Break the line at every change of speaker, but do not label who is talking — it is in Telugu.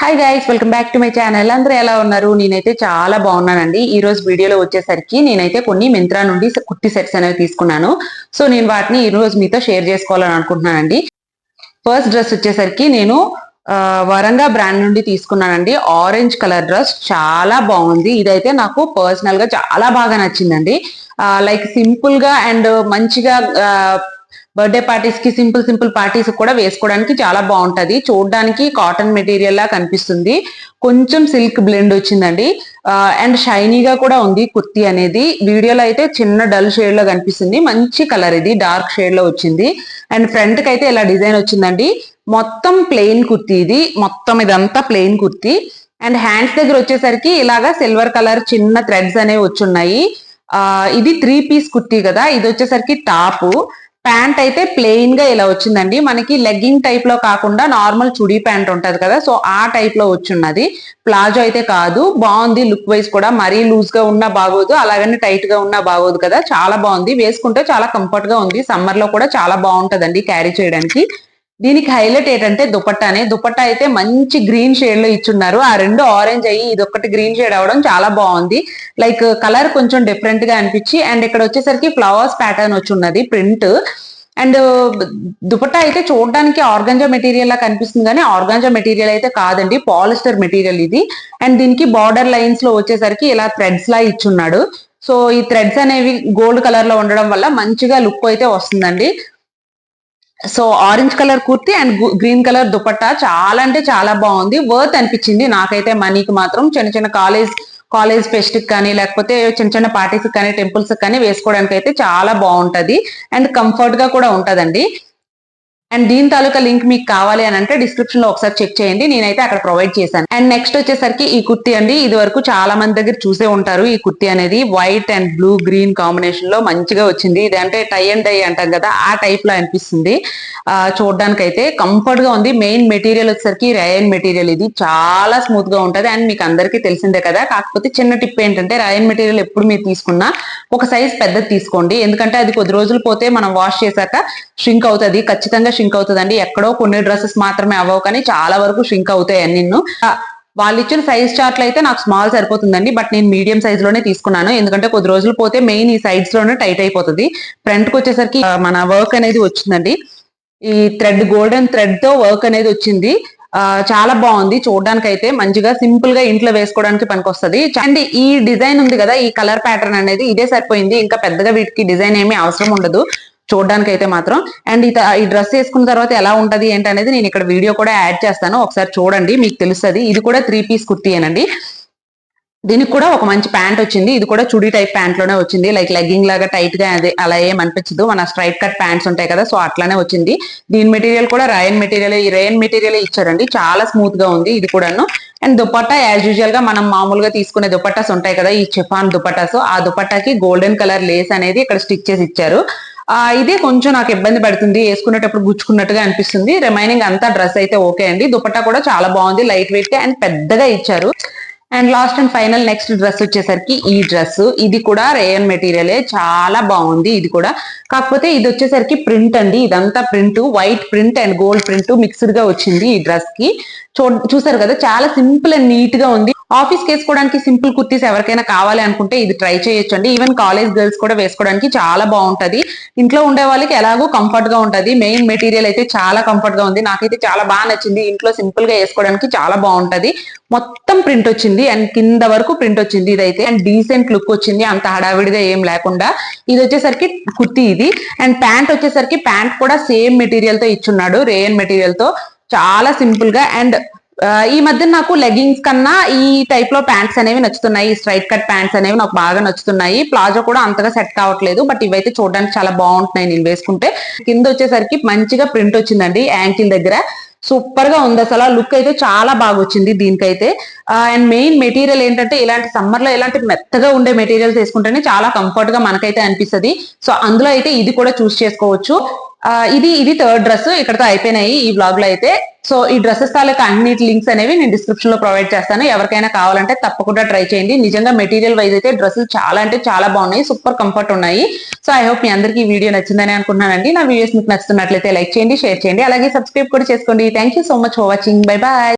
Hi guys welcome back to my channel అందరూ ఎలా ఉన్నారు? నేనైతే చాలా బాగున్నానండి. ఈ రోజు వీడియోలో వచ్చేసరికి నేనైతే కొన్ని మింత్రా నుండి కుర్తి సెట్స్ అనేవి తీసుకున్నాను. సో నేను వాటిని ఈ రోజు మీతో షేర్ చేసుకోవాలని అనుకుంటున్నానండి. ఫస్ట్ డ్రెస్ వచ్చేసరికి నేను వరంగా బ్రాండ్ నుండి తీసుకున్నానండి. ఆరెంజ్ కలర్ డ్రెస్ చాలా బాగుంది. ఇదైతే నాకు పర్సనల్గా చాలా బాగా నచ్చిందండి. లైక్ సింపుల్గా అండ్ మంచిగా బర్త్డే పార్టీస్కి సింపుల్ సింపుల్ పార్టీస్ కూడా వేసుకోవడానికి చాలా బాగుంటది. చూడడానికి కాటన్ మెటీరియల్ లా కనిపిస్తుంది. కొంచెం సిల్క్ బ్లెండ్ వచ్చిందండి. అండ్ షైనీగా కూడా ఉంది కుర్తీ అనేది. వీడియోలో అయితే చిన్న డల్ షేడ్లో కనిపిస్తుంది. మంచి కలర్ ఇది. డార్క్ షేడ్లో వచ్చింది. అండ్ ఫ్రంట్కి అయితే ఇలా డిజైన్ వచ్చిందండి. మొత్తం ప్లెయిన్ కుర్తీ ఇది. మొత్తం ఇదంతా ప్లెయిన్ కుర్తీ. అండ్ హ్యాండ్స్ దగ్గర వచ్చేసరికి ఇలాగా సిల్వర్ కలర్ చిన్న థ్రెడ్స్ అనేవి వచ్చున్నాయి. ఇది త్రీ పీస్ కుర్తీ కదా. ఇది వచ్చేసరికి టాపు. ప్యాంట్ అయితే ప్లెయిన్గా ఇలా వచ్చిందండి. మనకి లెగ్గింగ్ టైప్లో కాకుండా నార్మల్ చుడీ ప్యాంట్ ఉంటది కదా సో ఆ టైప్లో వచ్చున్నది. ప్లాజో అయితే కాదు. బాగుంది లుక్ వైజ్ కూడా. మరీ లూజ్గా ఉన్నా బాగోదు అలాగని టైట్గా ఉన్నా బాగోదు కదా. చాలా బాగుంది. వేసుకుంటే చాలా కంఫర్ట్గా ఉంది. సమ్మర్లో కూడా చాలా బాగుంటదండి క్యారీ చేయడానికి. దీనికి హైలైట్ ఏంటంటే దుపట్టానే దుపట్టా అయితే మంచి గ్రీన్ షేడ్లో ఇచ్చున్నారు. ఆ రెండు ఆరెంజ్ అయ్యి ఇది ఒకటి గ్రీన్ షేడ్ అవడం చాలా బాగుంది. లైక్ కలర్ కొంచెం డిఫరెంట్గా అనిపించి అండ్ ఇక్కడ వచ్చేసరికి ఫ్లవర్స్ ప్యాటర్న్ వచ్చి ఉన్నది ప్రింట్. అండ్ దుపట్టా అయితే చూడడానికి ఆర్గాంజా మెటీరియల్ లా కనిపిస్తుంది కానీ ఆర్గాంజా మెటీరియల్ అయితే కాదండి. పాలిస్టర్ మెటీరియల్ ఇది. అండ్ దీనికి బార్డర్ లైన్స్లో వచ్చేసరికి ఇలా థ్రెడ్స్ లా ఇచ్చున్నాడు. సో ఈ థ్రెడ్స్ అనేవి గోల్డ్ కలర్లో ఉండడం వల్ల మంచిగా లుక్ అయితే వస్తుందండి. So orange colour kurti and green colour dupatta చాలా అంటే చాలా బాగుంది. వర్త్ అనిపించింది. నాకైతే మనీకి మాత్రం చిన్న చిన్న కాలేజ్ కాలేజ్ ఫెస్ట్ కానీ లేకపోతే చిన్న చిన్న పార్టీస్ కానీ టెంపుల్స్ కానీ వేసుకోవడానికి అయితే చాలా బాగుంటది. అండ్ కంఫర్ట్గా కూడా ఉంటదండి. అండ్ దీని తాలూకా లింక్ మీకు కావాలి అని అంటే డిస్క్రిప్షన్లో ఒకసారి చెక్ చేయండి. నేనైతే అక్కడ ప్రొవైడ్ చేశాను. అండ్ నెక్స్ట్ వచ్చేసరికి ఈ కుర్తి అండి. ఇది వరకు చాలా మంది దగ్గర చూసే ఉంటారు. ఈ కుర్తి అనేది వైట్ అండ్ బ్లూ గ్రీన్ కాంబినేషన్లో మంచిగా వచ్చింది. ఇది అంటే టై అండ్ డై అంటాం కదా ఆ టైప్లో అనిపిస్తుంది. చూడడానికి అయితే కంఫర్ట్గా ఉంది. మెయిన్ మెటీరియల్ వచ్చేసరికి రయన్ మెటీరియల్ ఇది. చాలా స్మూత్గా ఉంటది. అండ్ మీకు అందరికీ తెలిసిందే కదా. కాకపోతే చిన్న టిప్ ఏంటంటే రయన్ మెటీరియల్ ఎప్పుడు మీరు తీసుకున్నా ఒక సైజ్ పెద్దది తీసుకోండి. ఎందుకంటే అది కొద్ది రోజులు పోతే మనం వాష్ చేశాక షింక్ అవుతుంది. ఖచ్చితంగా షింక్ అవుతుందండి. ఎక్కడో కొన్ని డ్రెస్సెస్ మాత్రమే అవ్వవు కానీ చాలా వరకు షింక్ అవుతాయి నిన్ను. వాళ్ళు ఇచ్చిన సైజ్ చార్ట్లు అయితే నాకు స్మాల్ సరిపోతుందండి. బట్ నేను మీడియం సైజ్లోనే తీసుకున్నాను. ఎందుకంటే కొద్ది రోజులు పోతే మెయిన్ ఈ సైడ్స్లోనే టైట్ అయిపోతుంది. ఫ్రంట్కి వచ్చేసరికి మన వర్క్ అనేది వచ్చిందండి. ఈ థ్రెడ్ గోల్డెన్ థ్రెడ్తో వర్క్ అనేది వచ్చింది. చాలా బాగుంది. చూడడానికి అయితే మంచిగా సింపుల్గా ఇంట్లో వేసుకోవడానికి పనికి వస్తుంది అండి ఈ డిజైన్ ఉంది కదా ఈ కలర్ ప్యాటర్న్ అనేది ఇదే సరిపోయింది. ఇంకా పెద్దగా వీటికి డిజైన్ ఏమీ అవసరం ఉండదు. చూడడానికి అయితే మాత్రం. అండ్ ఈ ఈ డ్రెస్ వేసుకున్న తర్వాత ఎలా ఉంటది ఏంటి అనేది నేను ఇక్కడ వీడియో కూడా యాడ్ చేస్తాను. ఒకసారి చూడండి మీకు తెలుస్తుంది. ఇది కూడా త్రీ పీస్ కుర్తీ అనండి దీనికి కూడా ఒక మంచి ప్యాంట్ వచ్చింది. ఇది కూడా చుడీ టైప్ ప్యాంట్లోనే వచ్చింది. లైక్ లెగ్గింగ్ లాగా టైట్గా అదే అలా ఏం అనిపించదు. మన స్ట్రైట్ కట్ ప్యాంట్స్ ఉంటాయి కదా సో అట్లానే వచ్చింది. దీని మెటీరియల్ కూడా రయన్ మెటీరియల్ ఈ రయన్ మెటీరియల్ ఇచ్చారండి. చాలా స్మూత్గా ఉంది ఇది కూడాను. అండ్ దుపట్టా యాజ్ యూజువల్గా మనం మామూలుగా తీసుకునే దుపట్టాస్ ఉంటాయి కదా ఈ చెఫాన్ దుపట్టాస్. ఆ దుపట్టాకి గోల్డెన్ కలర్ లేస్ అనేది ఇక్కడ స్టిచ్ చేసి ఇచ్చారు. ఇదే కొంచెం నాకు ఇబ్బంది పడుతుంది వేసుకునేటప్పుడు గుచ్చుకున్నట్టుగా అనిపిస్తుంది. రిమైనింగ్ అంతా డ్రెస్ అయితే ఓకే అండి. దుపట్టా కూడా చాలా బాగుంది లైట్ వెయిట్ అండ్ పెద్దగా ఇచ్చారు. And last and final next dress వచ్చేసరికి ఈ డ్రెస్ ఇది కూడా రేయన్ మెటీరియలే చాలా బాగుంది ఇది కూడా. కాకపోతే ఇది వచ్చేసరికి ప్రింట్ అండి. ఇదంతా print white print and gold print మిక్స్డ్గా వచ్చింది ఈ డ్రెస్కి. చూ చూసారు కదా చాలా సింపుల్ అండ్ నీట్గా ఉంది. ఆఫీస్కి వేసుకోవడానికి సింపుల్ కుర్తీస్ ఎవరికైనా కావాలి అనుకుంటే ఇది ట్రై చేయొచ్చు అండి ఈవెన్ కాలేజ్ గర్ల్స్ కూడా వేసుకోవడానికి చాలా బాగుంటది. ఇంట్లో ఉండే వాళ్ళకి ఎలాగో కంఫర్ట్గా ఉంటది. మెయిన్ మెటీరియల్ అయితే చాలా కంఫర్ట్గా ఉంది. నాకైతే చాలా బాగా నచ్చింది. ఇంట్లో సింపుల్గా వేసుకోవడానికి చాలా బాగుంటది. మొత్తం ప్రింట్ వచ్చింది. అండ్ కింద వరకు ప్రింట్ వచ్చింది ఇదైతే. అండ్ డీసెంట్ లుక్ వచ్చింది. అంత హడావిడిగా ఏం లేకుండా. ఇది వచ్చేసరికి కుర్తీ ఇది. అండ్ ప్యాంట్ వచ్చేసరికి ప్యాంట్ కూడా సేమ్ మెటీరియల్తో ఇచ్చున్నాడు. రేయన్ మెటీరియల్తో. చాలా సింపుల్గా. అండ్ ఈ మధ్య నాకు లెగ్గింగ్స్ కన్నా ఈ టైప్లో ప్యాంట్స్ అనేవి నచ్చుతున్నాయి. స్ట్రైట్ కట్ ప్యాంట్స్ అనేవి నాకు బాగా నచ్చుతున్నాయి. ప్లాజో కూడా అంతగా సెట్ కావట్లేదు బట్ ఇవైతే చూడడానికి చాలా బాగుంటున్నాయి నేను వేసుకుంటే. కింద వచ్చేసరికి మంచిగా ప్రింట్ వచ్చిందండి యాంకిల్ దగ్గర. సూపర్గా ఉంది అసలు. లుక్ అయితే చాలా బాగా వచ్చింది దీనికైతే. అండ్ మెయిన్ మెటీరియల్ ఏంటంటే ఇలాంటి సమ్మర్లో ఇలాంటి మెత్తగా ఉండే మెటీరియల్స్ వేసుకుంటేనే చాలా కంఫర్ట్గా మనకైతే అనిపిస్తది. సో అందులో అయితే ఇది కూడా చూస్ చేసుకోవచ్చు. ఇది ఇది థర్డ్ డ్రెస్ ఇక్కడతో అయిపోయినాయి ఈ బ్లాగ్లో అయితే. సో ఈ డ్రెస్సెస్ తాలూకా అన్నిటి లింక్స్ అనేవి నేను డిస్క్రిప్షన్లో ప్రొవైడ్ చేస్తాను. ఎవరికైనా కావాలంటే తప్పకుండా ట్రై చేయండి. నిజంగా మెటీరియల్ వైజ్ అయితే డ్రెస్సులు చాలా అంటే చాలా బాగున్నాయి. సూపర్ కంఫర్ట్ ఉన్నాయి. సో ఐ హోప్ మీ అందరికీ వీడియో నచ్చిందని అనుకున్నానండి నా వీడియోస్ మీకు నచ్చుతున్నట్లయితే లైక్ చేయండి షేర్ చేయండి. అలాగే సబ్స్క్రైబ్ కూడా చేసుకోండి. Thank you so much for watching bye bye